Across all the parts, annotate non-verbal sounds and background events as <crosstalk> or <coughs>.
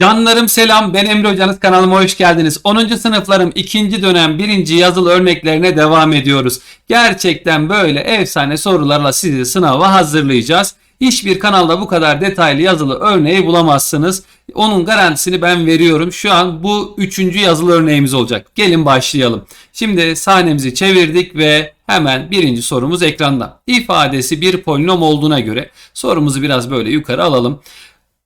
Canlarım selam ben Emre Hocanız kanalıma hoş geldiniz. 10. sınıflarım 2. dönem 1. yazılı örneklerine devam ediyoruz. Gerçekten böyle efsane sorularla sizi sınava hazırlayacağız. Hiçbir kanalda bu kadar detaylı yazılı örneği bulamazsınız. Onun garantisini ben veriyorum. Şu an bu üçüncü yazılı örneğimiz olacak. Gelin başlayalım. Şimdi sahnemizi çevirdik ve hemen birinci sorumuz ekranda. İfadesi bir polinom olduğuna göre sorumuzu biraz böyle yukarı alalım.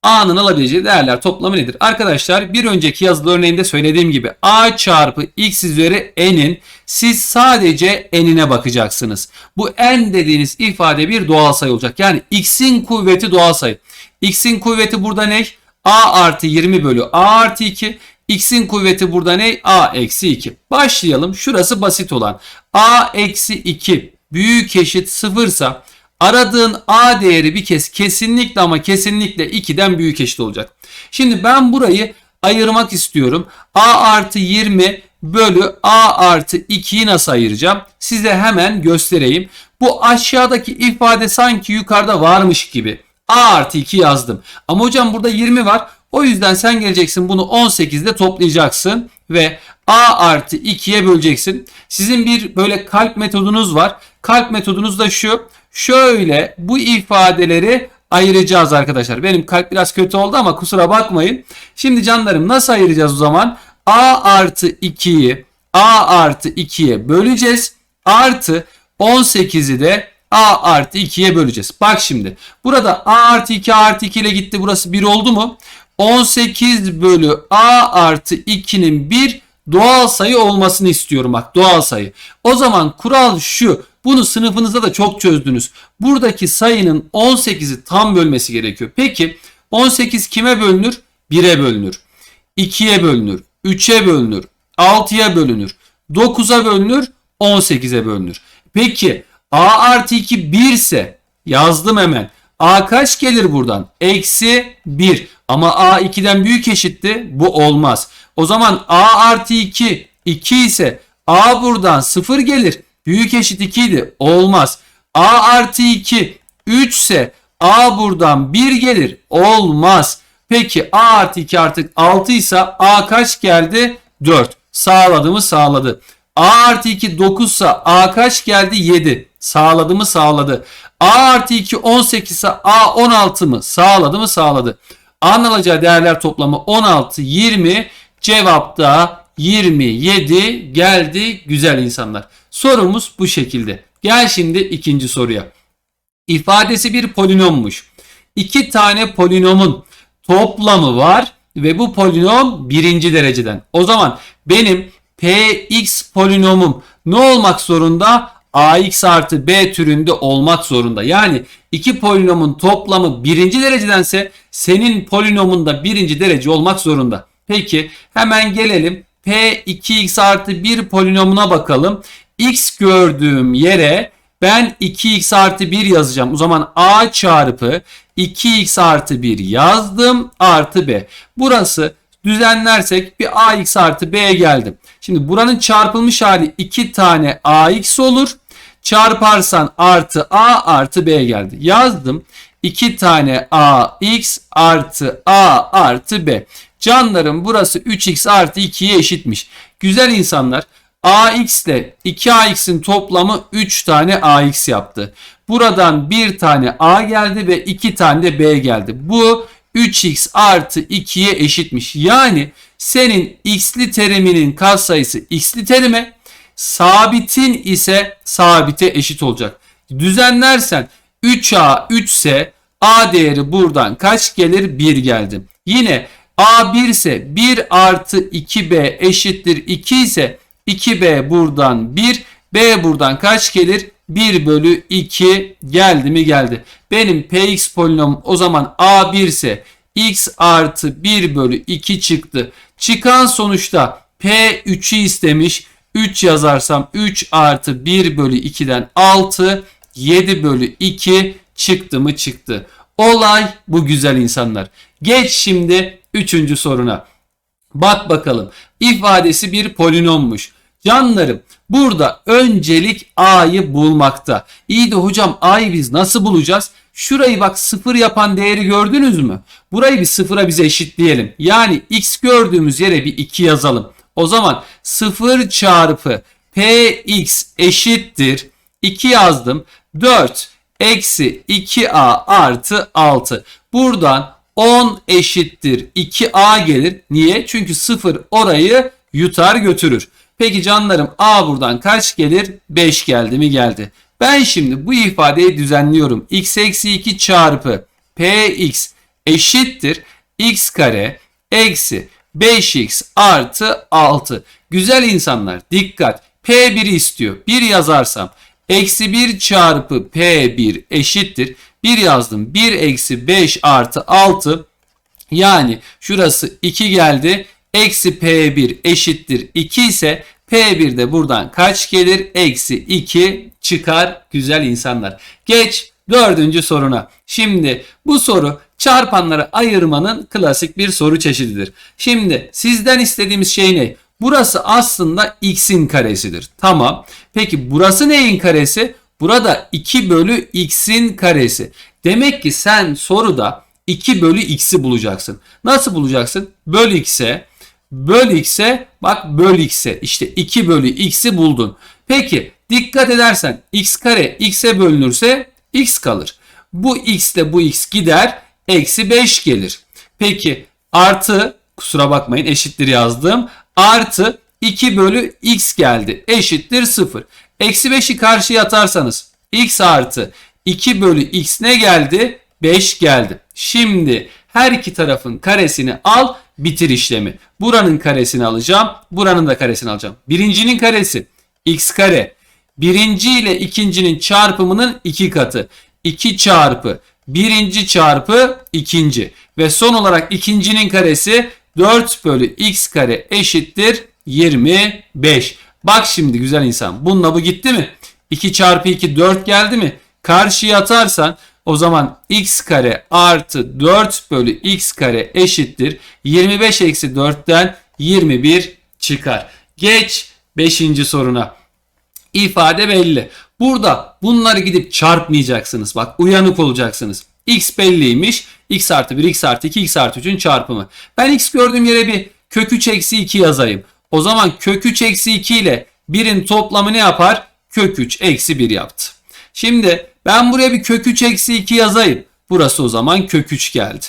A'nın alabileceği değerler toplamı nedir? Arkadaşlar bir önceki yazılı örneğimde söylediğim gibi A çarpı x üzeri n'in siz sadece n'ine bakacaksınız. Bu n dediğiniz ifade bir doğal sayı olacak. Yani x'in kuvveti doğal sayı. x'in kuvveti burada ne? A artı 20 bölü A artı 2. X'in kuvveti burada ne? A eksi 2. Başlayalım. Şurası basit olan. A eksi 2 büyük eşit sıfırsa aradığın A değeri bir kez kesinlikle ama kesinlikle 2'den büyük eşit olacak. Şimdi ben burayı ayırmak istiyorum. A artı 20 bölü A artı 2'yi nasıl ayıracağım? Size hemen göstereyim. Bu aşağıdaki ifade sanki yukarıda varmış gibi. A artı 2 yazdım. Ama hocam burada 20 var. O yüzden sen geleceksin bunu 18'de toplayacaksın ve A artı 2'ye böleceksin. Sizin bir böyle kalp metodunuz var. Kalp metodunuz da şu. Şöyle bu ifadeleri ayıracağız arkadaşlar. Benim kalp biraz kötü oldu ama kusura bakmayın. Şimdi canlarım nasıl ayıracağız o zaman? A artı 2'yi A artı 2'ye böleceğiz. Artı 18'i de A artı 2'ye böleceğiz. Bak şimdi. Burada A artı 2 A artı 2 ile gitti. Burası 1 oldu mu? 18 bölü A artı 2'nin bir doğal sayı olmasını istiyorum. Bak doğal sayı. O zaman kural şu. Bunu sınıfınızda da çok çözdünüz. Buradaki sayının 18'i tam bölmesi gerekiyor. Peki 18 kime bölünür? 1'e bölünür. 2'ye bölünür. 3'e bölünür. 6'ya bölünür. 9'a bölünür. 18'e bölünür. Peki A artı 2 1 ise yazdım hemen. A kaç gelir buradan? Eksi 1. Ama A 2'den büyük eşitti. Bu olmaz. O zaman A artı 2 2 ise A buradan 0 gelir. Büyük eşit 2 idi. Olmaz. A artı 2 3 ise A buradan 1 gelir. Olmaz. Peki A artı 2 artık 6 ise A kaç geldi? 4. Sağladı mı? Sağladı. A artı 2 9 ise A kaç geldi? 7. Sağladı mı? Sağladı. A artı 2 18 ise A 16 mı? Sağladı mı? Sağladı. A'nın değerler toplamı 16, 20. Cevapta 27 geldi güzel insanlar. Sorumuz bu şekilde. Gel şimdi ikinci soruya. İfadesi bir polinommuş. İki tane polinomun toplamı var ve bu polinom birinci dereceden. O zaman benim px polinomum ne olmak zorunda? Ax artı b türünde olmak zorunda. Yani iki polinomun toplamı birinci derecedense senin polinomun da birinci derece olmak zorunda. Peki hemen gelelim p2x artı 1 polinomuna bakalım. x gördüğüm yere ben 2x artı 1 yazacağım. O zaman a çarpı 2x artı 1 yazdım artı b. Burası düzenlersek bir ax artı b'ye geldim. Şimdi buranın çarpılmış hali 2 tane ax olur. Çarparsan artı a artı b geldi. Yazdım. 2 tane ax artı a artı b. Canlarım burası 3x artı 2'ye eşitmiş. Güzel insanlar. ax ile 2ax'in toplamı 3 tane ax yaptı. Buradan 1 tane a geldi ve 2 tane de b geldi. Bu 3x artı 2'ye eşitmiş. Yani senin x'li teriminin katsayısı x'li terime, sabitin ise sabite eşit olacak. Düzenlersen 3a 3 ise a değeri buradan kaç gelir? 1 geldi. Yine a 1 ise 1 artı 2b eşittir 2 ise 2b buradan 1 b buradan kaç gelir? 1 bölü 2 geldi mi geldi. Benim px polinom o zaman a1 ise x artı 1 bölü 2 çıktı. Çıkan sonuçta p3'ü istemiş. 3 yazarsam 3 artı 1 bölü 2'den 6 7 bölü 2 çıktı mı çıktı. Olay bu güzel insanlar. Geç şimdi 3. soruna. Bak bakalım ifadesi bir polinommuş. Canlarım Burada öncelik A'yı bulmakta. İyi de hocam A'yı biz nasıl bulacağız? Şurayı bak sıfır yapan değeri gördünüz mü? Burayı bir sıfıra bize eşitleyelim. Yani x gördüğümüz yere bir 2 yazalım. O zaman 0 çarpı px eşittir. 2 yazdım. 4 eksi 2a artı 6. Buradan 10 eşittir 2a gelir. Niye? Çünkü 0 orayı yutar götürür. Peki canlarım a buradan kaç gelir? 5 geldi mi geldi. Ben şimdi bu ifadeyi düzenliyorum. x eksi 2 çarpı px eşittir x kare eksi 5x artı 6. Güzel insanlar dikkat. P1 istiyor. 1 yazarsam eksi 1 çarpı P1 eşittir. 1 yazdım. 1 eksi 5 artı 6 yani şurası 2 geldi. Eksi P1 eşittir 2 ise P1 de buradan kaç gelir? Eksi 2 çıkar güzel insanlar. Geç dördüncü soruna. Şimdi bu soru çarpanları ayırmanın klasik bir soru çeşididir. Şimdi sizden istediğimiz şey ne? Burası aslında x'in karesidir. Tamam. Peki burası neyin karesi? Burada 2 bölü x'in karesi. Demek ki sen soruda 2 bölü x'i bulacaksın. Nasıl bulacaksın? Böl x'e, böl x'e, bak böl x'e. İşte 2 bölü x'i buldun. Peki dikkat edersen x kare x'e bölünürse x kalır. Bu x ile bu x gider. Eksi 5 gelir. Peki artı kusura bakmayın eşittir yazdım. Artı 2 bölü x geldi. Eşittir 0. Eksi 5'i karşıya atarsanız x artı 2 bölü x ne geldi? 5 geldi. Şimdi her iki tarafın karesini al bitir işlemi. Buranın karesini alacağım. Buranın da karesini alacağım. Birincinin karesi x kare. Birinci ile ikincinin çarpımının iki katı. 2 çarpı birinci çarpı ikinci. Ve son olarak ikincinin karesi 4 bölü x kare eşittir 25. Bak şimdi güzel insan. Bununla bu gitti mi? 2 çarpı 2 4 geldi mi? Karşıya atarsan o zaman x kare artı 4 bölü x kare eşittir. 25 eksi 4'ten 21 çıkar. Geç 5. soruna. İfade belli. Burada bunları gidip çarpmayacaksınız. Bak uyanık olacaksınız. X belliymiş. X artı 1, X artı 2, X artı 3'ün çarpımı. Ben X gördüğüm yere bir kök 3 eksi 2 yazayım. O zaman kök 3 eksi 2 ile 1'in toplamı ne yapar? Kök 3 eksi 1 yaptı. Şimdi ben buraya bir kök 3 eksi 2 yazayım. Burası o zaman kök 3 geldi.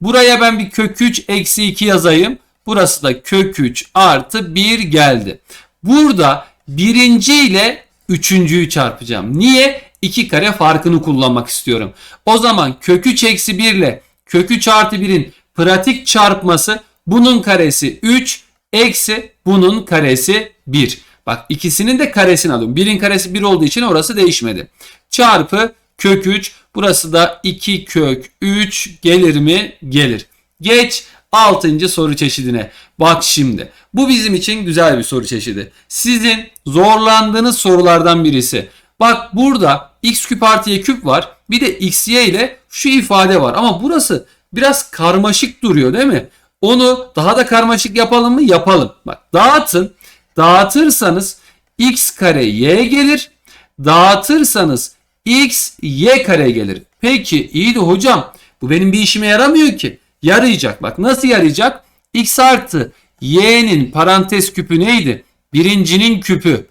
Buraya ben bir kök 3 eksi 2 yazayım. Burası da kök 3 artı 1 geldi. Burada birinci ile üçüncüyü çarpacağım. Niye? 2 kare farkını kullanmak istiyorum. O zaman kök 3 eksi 1 ile kök 3 artı 1'in pratik çarpması bunun karesi 3 eksi bunun karesi 1. Bak ikisinin de karesini alıyorum. 1'in karesi 1 olduğu için orası değişmedi. Çarpı kök 3 burası da 2 kök 3 gelir mi? Gelir. Geç 6. soru çeşidine. Bak şimdi. Bu bizim için güzel bir soru çeşidi. Sizin zorlandığınız sorulardan birisi. Bak burada x küp artı y küp var. Bir de x y ile şu ifade var. Ama burası biraz karmaşık duruyor değil mi? Onu daha da karmaşık yapalım mı? Yapalım. Bak dağıtın. Dağıtırsanız x kare y gelir. Dağıtırsanız x y kare gelir. Peki iyi de hocam bu benim bir işime yaramıyor ki. Yarayacak. Bak nasıl yarayacak? x artı y'nin parantez küpü neydi? Birincinin küpü.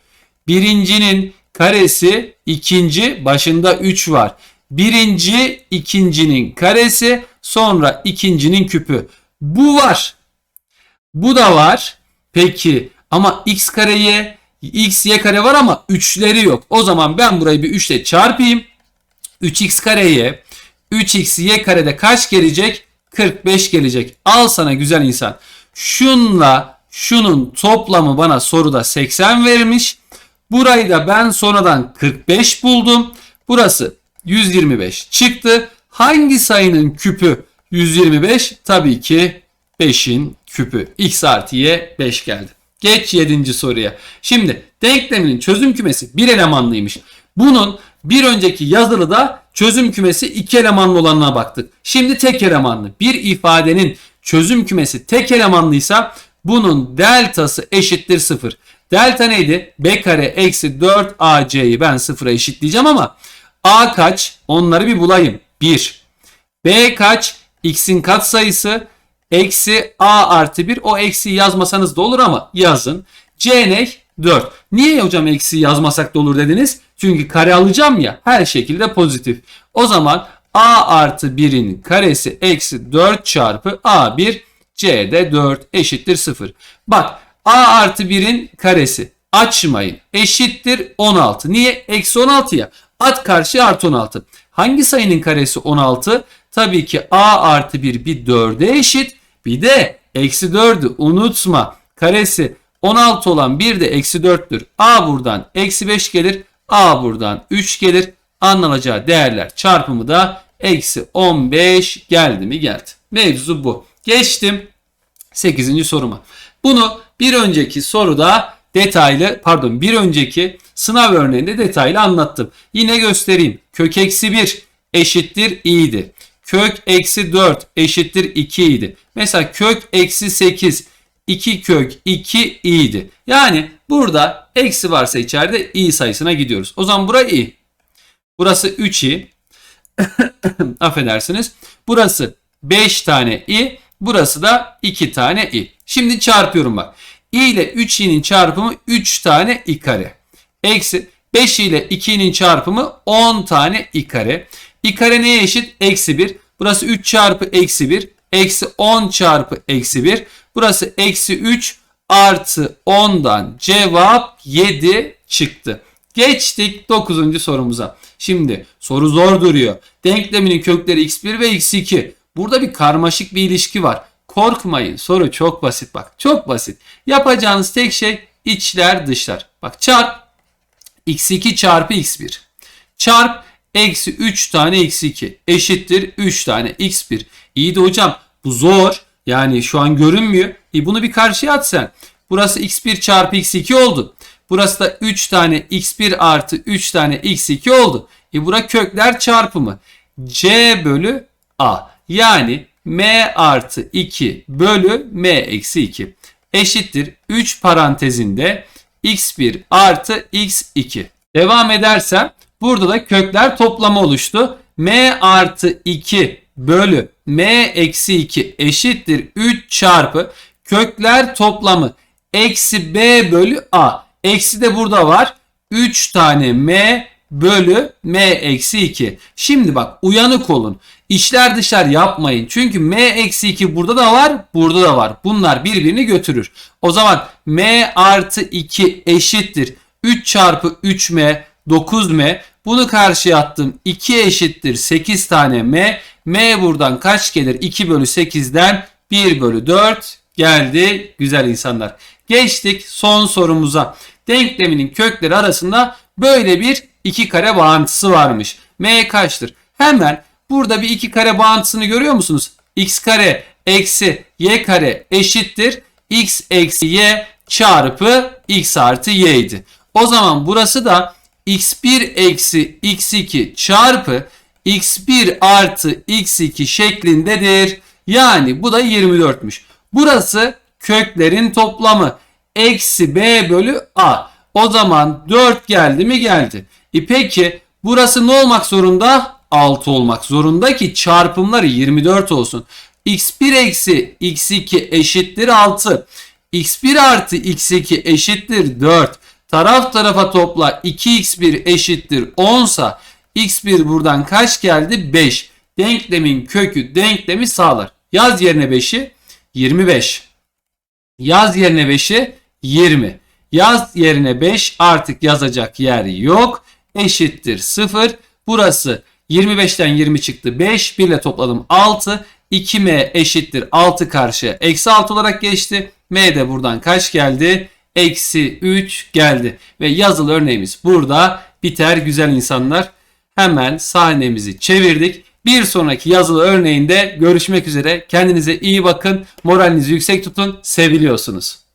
Birincinin karesi ikinci başında 3 var. Birinci ikincinin karesi sonra ikincinin küpü. Bu var. Bu da var. Peki ama x kareye x y kare var ama 3'leri yok. O zaman ben burayı bir 3 ile çarpayım. 3x kareye 3x y karede kaç gelecek? 45 gelecek. Al sana güzel insan. Şunla şunun toplamı bana soruda 80 vermiş. Burayı da ben sonradan 45 buldum. Burası 125 çıktı. Hangi sayının küpü 125? Tabii ki 5'in küpü. X artı Y 5 geldi. Geç 7. soruya. Şimdi denkleminin çözüm kümesi bir elemanlıymış. Bunun bir önceki yazılıda çözüm kümesi iki elemanlı olanına baktık. Şimdi tek elemanlı. Bir ifadenin çözüm kümesi tek elemanlıysa bunun deltası eşittir 0. Delta neydi? B kare eksi 4 AC'yi ben sıfıra eşitleyeceğim ama A kaç? Onları bir bulayım. 1. B kaç? X'in katsayısı eksi A artı 1. O eksi yazmasanız da olur ama yazın. C ne? 4. Niye hocam eksi yazmasak da olur dediniz? Çünkü kare alacağım ya her şekilde pozitif. O zaman A artı 1'in karesi eksi 4 çarpı A1 C'de 4 eşittir 0. Bak A artı 1'in karesi açmayın eşittir 16. Niye? Eksi 16 ya. At karşı artı 16. Hangi sayının karesi 16? Tabii ki A artı 1 bir 4'e eşit. Bir de eksi 4'ü unutma. Karesi 16 olan bir de eksi 4'tür. A buradan eksi 5 gelir. A buradan 3 gelir. Anlanacağı değerler çarpımı da eksi 15 geldi mi geldi. Mevzu bu. Geçtim 8. soruma. Bunu bir önceki soruda detaylı pardon bir önceki sınav örneğinde detaylı anlattım. Yine göstereyim. Kök eksi 1 eşittir i'di. Kök eksi 4 eşittir 2 idi. Mesela kök eksi 8 2 kök 2 i'di. Yani burada eksi varsa içeride i sayısına gidiyoruz. O zaman bura i. Burası 3i. <coughs> Affedersiniz. Burası 5 tane i. Burası da 2 tane i. Şimdi çarpıyorum bak. i ile 3i'nin çarpımı 3 tane i kare. Eksi 5 ile 2'nin çarpımı 10 tane i kare. i kare neye eşit? Eksi 1. Burası 3 çarpı eksi 1. Eksi 10 çarpı eksi 1. Burası eksi 3 artı 10'dan cevap 7 çıktı. Geçtik 9. sorumuza. Şimdi soru zor duruyor. Denkleminin kökleri x1 ve x2. Burada bir karmaşık bir ilişki var. Korkmayın soru çok basit bak. Çok basit. Yapacağınız tek şey içler dışlar. Bak çarp x2 çarpı x1. Çarp eksi 3 tane x2 eşittir 3 tane x1. İyi de hocam bu zor. Yani şu an görünmüyor. E bunu bir karşıya at sen. Burası x1 çarpı x2 oldu. Burası da 3 tane x1 artı 3 tane x2 oldu. E bura kökler çarpımı. c bölü a. Yani m artı 2 bölü m eksi 2 eşittir 3 parantezinde x1 artı x2. Devam edersem burada da kökler toplamı oluştu. m artı 2 bölü m eksi 2 eşittir 3 çarpı kökler toplamı eksi b bölü a. Eksi de burada var. 3 tane m bölü m eksi 2. Şimdi bak uyanık olun. İçler dışlar yapmayın. Çünkü m eksi 2 burada da var burada da var. Bunlar birbirini götürür. O zaman m artı 2 eşittir. 3 çarpı 3m 9m. Bunu karşıya attım. 2 eşittir 8 tane m. m buradan kaç gelir? 2 bölü 8'den 1 bölü 4 geldi güzel insanlar. Geçtik son sorumuza. Denkleminin kökleri arasında böyle bir iki kare bağıntısı varmış. M kaçtır? Hemen burada bir iki kare bağıntısını görüyor musunuz? x kare eksi y kare eşittir. x eksi y çarpı x artı y idi. O zaman burası da x1 eksi x2 çarpı x1 artı x2 şeklindedir. Yani bu da 24'müş. Burası köklerin toplamı. Eksi b bölü a. O zaman 4 geldi mi geldi. E peki burası ne olmak zorunda? 6 olmak zorunda ki çarpımları 24 olsun. x1 eksi x2 eşittir 6. x1 artı x2 eşittir 4. Taraf tarafa topla 2x1 eşittir 10 sa x1 buradan kaç geldi? 5. Denklemin kökü denklemi sağlar. Yaz yerine 5'i 25. Yaz yerine 5'i 20. Yaz yerine 5 artık yazacak yer yok. Eşittir 0. Burası 25'ten 20 çıktı. 5 1 ile topladım 6. 2m eşittir 6 karşıya. Eksi 6 olarak geçti. m de buradan kaç geldi? Eksi 3 geldi. Ve yazılı örneğimiz burada biter güzel insanlar. Hemen sahnemizi çevirdik. Bir sonraki yazılı örneğinde görüşmek üzere. Kendinize iyi bakın. Moralinizi yüksek tutun. Seviliyorsunuz.